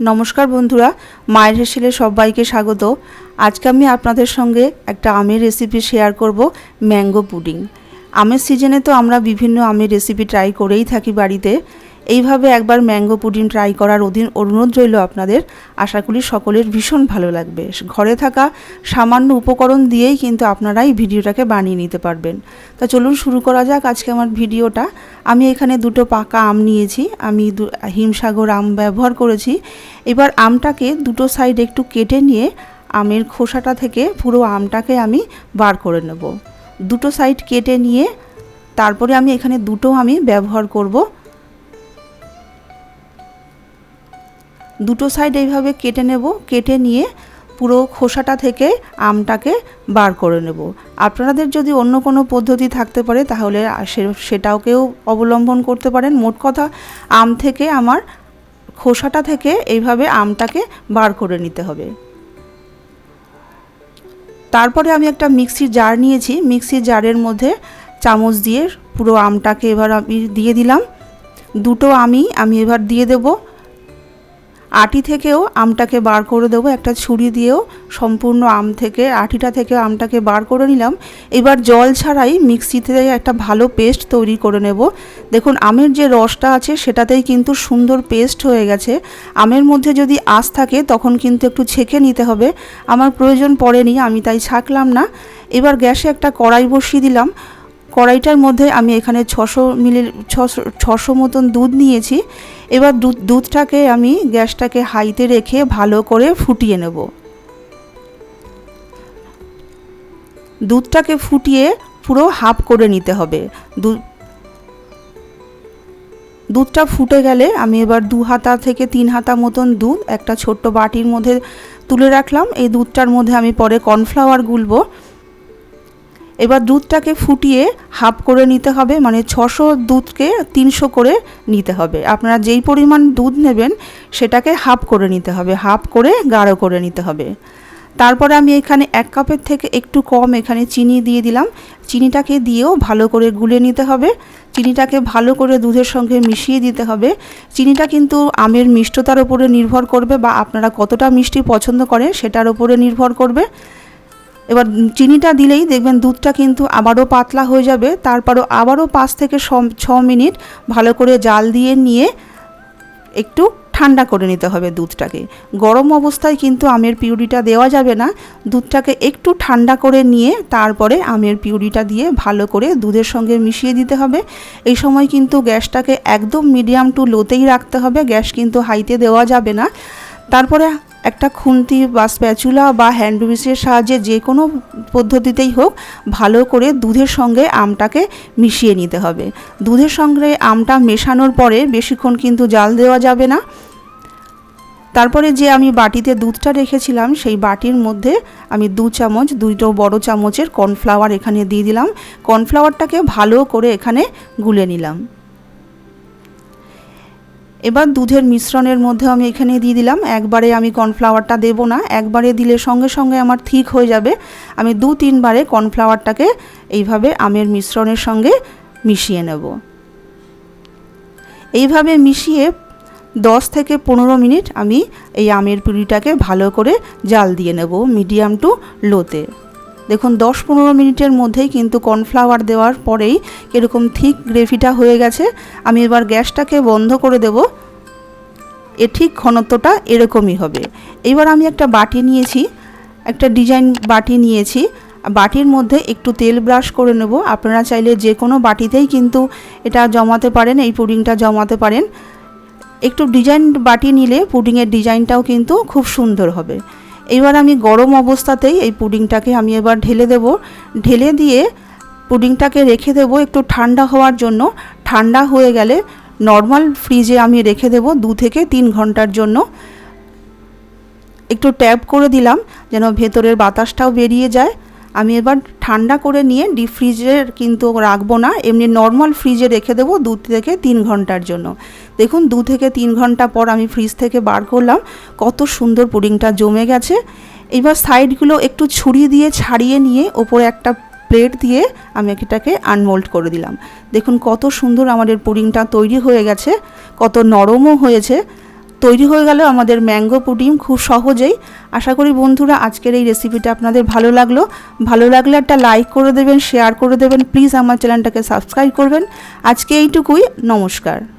নমস্কার বন্ধুরা, মায়ের হেসেলে সবাইকে স্বাগত। আজকে আমি আপনাদের সঙ্গে একটা আমের রেসিপি শেয়ার করব ম্যাঙ্গো পুডিং আমের সিজনে তো আমরা বিভিন্ন আমের রেসিপি ট্রাই করেই থাকি বাড়িতে। এইভাবে একবার ম্যাঙ্গো পুডিং ট্রাই করার অধীন অনুরোধ রইল আপনাদের। আশা করি সকলের ভীষণ ভালো লাগবে। ঘরে থাকা সামান্য উপকরণ দিয়েই কিন্তু আপনারা এই ভিডিওটাকে বানিয়ে নিতে পারবেন। তা চলুন শুরু করা যাক আজকে আমার ভিডিওটা। আমি এখানে দুটো পাকা আম নিয়েছি। আমি হিমসাগর আম ব্যবহার করেছি। এবার আমটাকে দুটো সাইড একটু কেটে নিয়ে আমের খোসাটা থেকে পুরো আমটাকে আমি বার করে নেব। দুটো সাইড কেটে নিয়ে তারপরে আমি এখানে দুটো আমি ব্যবহার করব। দুটো সাইড এইভাবে কেটে নেব, কেটে নিয়ে পুরো খোসাটা থেকে আমটাকে বার করে নেব। আপনাদের যদি অন্য কোনো পদ্ধতি থাকতে পারে, তাহলে সে- সেটাওকেও অবলম্বন করতে পারেন। মোট কথা, আম থেকে আমার খোসাটা থেকে এইভাবে আমটাকে বার করে নিতে হবে। তারপরে আমি একটা মিক্সির জার নিয়েছি। মিক্সির জারের মধ্যে চামচ দিয়ে পুরো আমটাকে এবার আমি দিয়ে দিলাম। দুটো আমি আমি এবার দিয়ে দেবো। আটি থেকেও আমটাকে বার করে দেবো। একটা ছুরি দিয়েও সম্পূর্ণ আম থেকে, আটিটা থেকে আমটাকে বার করে নিলাম। এবার জল ছাড়াই মিক্সিতে একটা ভালো পেস্ট তৈরি করে নেব। দেখুন, আমের যে রসটা আছে সেটাতেই কিন্তু সুন্দর পেস্ট হয়ে গেছে। আমের মধ্যে যদি আঁশ থাকে তখন কিন্তু একটু ছেঁকে নিতে হবে। আমার প্রয়োজন পড়েনি, আমি তাই ছাকলাম না। এবার গ্যাসে একটা কড়াই বসিয়ে দিলাম। কড়াইটার মধ্যে আমি এখানে ছশো মিলি, ছশো ছশো মতন দুধ নিয়েছি। এবার দুধ দুধটাকে আমি গ্যাসটাকে হাইতে রেখে ভালো করে ফুটিয়ে নেব। দুধটাকে ফুটিয়ে পুরো হাফ করে নিতে হবে। দুধ দুধটা ফুটে গেলে আমি এবার দু হাতা থেকে তিন হাতা মতন দুধ একটা ছোট্ট বাটির মধ্যে তুলে রাখলাম। এই দুধটার মধ্যে আমি পরে কর্নফ্লাওয়ার গুলবো। এবার দুধটাকে ফুটিয়ে হাফ করে নিতে হবে মানে ছশো দুধকে তিনশো করে নিতে হবে। আপনারা যেই পরিমাণ দুধ নেবেন, সেটাকে হাফ করে নিতে হবে, হাফ করে গাঢ় করে নিতে হবে। তারপরে আমি এখানে এক কাপের থেকে একটু কম এখানে চিনি দিয়ে দিলাম। চিনিটাকে দিয়েও ভালো করে গুলে নিতে হবে। চিনিটাকে ভালো করে দুধের সঙ্গে মিশিয়ে দিতে হবে। চিনিটা কিন্তু আমের মিষ্টতার উপরে নির্ভর করবে বা আপনারা কতটা মিষ্টি পছন্দ করেন, সেটার উপরে নির্ভর করবে। এবার চিনিটা দিলেই দেখবেন দুধটা কিন্তু আবারও পাতলা হয়ে যাবে। তারপরও আবারও পাঁচ থেকে ছ- মিনিট ভালো করে জাল দিয়ে নিয়ে একটু ঠান্ডা করে নিতে হবে দুধটাকে। গরম অবস্থায় কিন্তু আমের পিউরিটা দেওয়া যাবে না। দুধটাকে একটু ঠান্ডা করে নিয়ে তারপরে আমের পিউরিটা দিয়ে ভালো করে দুধের সঙ্গে মিশিয়ে দিতে হবে। এই সময় কিন্তু গ্যাসটাকে একদম মিডিয়াম টু লোতেই রাখতে হবে। গ্যাস কিন্তু হাইতে দেওয়া যাবে না। তারপরে একটা খুন্তি বা স্প্যাচুলা বা হ্যান্ড উইচের সাহায্যে যে কোনো পদ্ধতিতেই হোক ভালো করে দুধের সঙ্গে আমটাকে মিশিয়ে নিতে হবে। দুধের সঙ্গে আমটা মেশানোর পরে বেশিক্ষণ কিন্তু জাল দেওয়া যাবে না। তারপরে যে আমি বাটিতে দুধটা রেখেছিলাম, সেই বাটির মধ্যে আমি দু চামচ, দুটো বড় চামচের কর্নফ্লাওয়ার এখানে দিয়ে দিলাম। কর্নফ্লাওয়ারটাকে ভালো করে এখানে গুলে নিলাম। এবার দুধের মিশ্রণের মধ্যে আমি এখানে দিয়ে দিলাম। একবারে আমি কর্নফ্লাওয়ারটা দেবো না। একবারে দিলে সঙ্গে সঙ্গে আমার ঠিক হয়ে যাবে। আমি দু তিনবারে কর্নফ্লাওয়ারটাকে এইভাবে আমের মিশ্রণের সঙ্গে মিশিয়ে নেব। এইভাবে মিশিয়ে দশ থেকে পনেরো মিনিট আমি এই আমের পিঁড়িটাকে ভালো করে জাল দিয়ে নেব মিডিয়াম টু লোতে। দেখুন, দশ পনেরো মিনিটের মধ্যেই কিন্তু কর্নফ্লাওয়ার দেওয়ার পরেই কীরকম থিক গ্রেভিটা হয়ে গেছে। আমি এবার গ্যাসটাকে বন্ধ করে দেব। এ ঠিক ঘনত্বটা এরকমই হবে। এবার আমি একটা বাটি নিয়েছি, একটা ডিজাইন বাটি নিয়েছি। বাটির মধ্যে একটু তেল ব্রাশ করে নেব। আপনারা চাইলে যে কোনো বাটিতেই কিন্তু এটা জমাতে পারেন, এই পুডিংটা জমাতে পারেন। একটু ডিজাইন বাটি নিলে পুডিংয়ের ডিজাইনটাও কিন্তু খুব সুন্দর হবে। এবার আমি গরম অবস্থাতেই এই পুডিংটাকে আমি এবার ঢেলে দেব। ঢেলে দিয়ে পুডিংটাকে রেখে দেব একটু ঠান্ডা হওয়ার জন্য। ঠান্ডা হয়ে গেলে নর্মাল ফ্রিজে আমি রেখে দেব দু থেকে তিন ঘণ্টার জন্য। একটু ট্যাপ করে দিলাম যেন ভেতরের বাতাসটাও বেরিয়ে যায়। আমি এবার ঠান্ডা করে নিয়ে ডিপ ফ্রিজে কিন্তু রাখব না। এমনি নর্মাল ফ্রিজে রেখে দেবো দু থেকে তিন ঘণ্টার জন্য। দেখুন, দু থেকে তিন ঘণ্টা পর আমি ফ্রিজ থেকে বার করলাম। কত সুন্দর পুডিংটা জমে গেছে। এবার সাইডগুলো একটু ছুরি দিয়ে ছাড়িয়ে নিয়ে ওপরে একটা প্লেট দিয়ে আমি এটাকে আনমোল্ড করে দিলাম। দেখুন, কত সুন্দর আমাদের পুডিংটা তৈরি হয়ে গেছে। কত নরমও হয়েছে। তৈরি হয়ে গেল আমাদের ম্যাঙ্গো পুডিং খুব সহজেই। আশা করি বন্ধুরা আজকের এই রেসিপিটা আপনাদের ভালো লাগল। ভালো লাগলে একটা লাইক করে দেবেন শেয়ার করে দেবেন। প্লিজ আমার চ্যানেলটাকে সাবস্ক্রাইব করবেন। আজকে এইটুকুই, নমস্কার।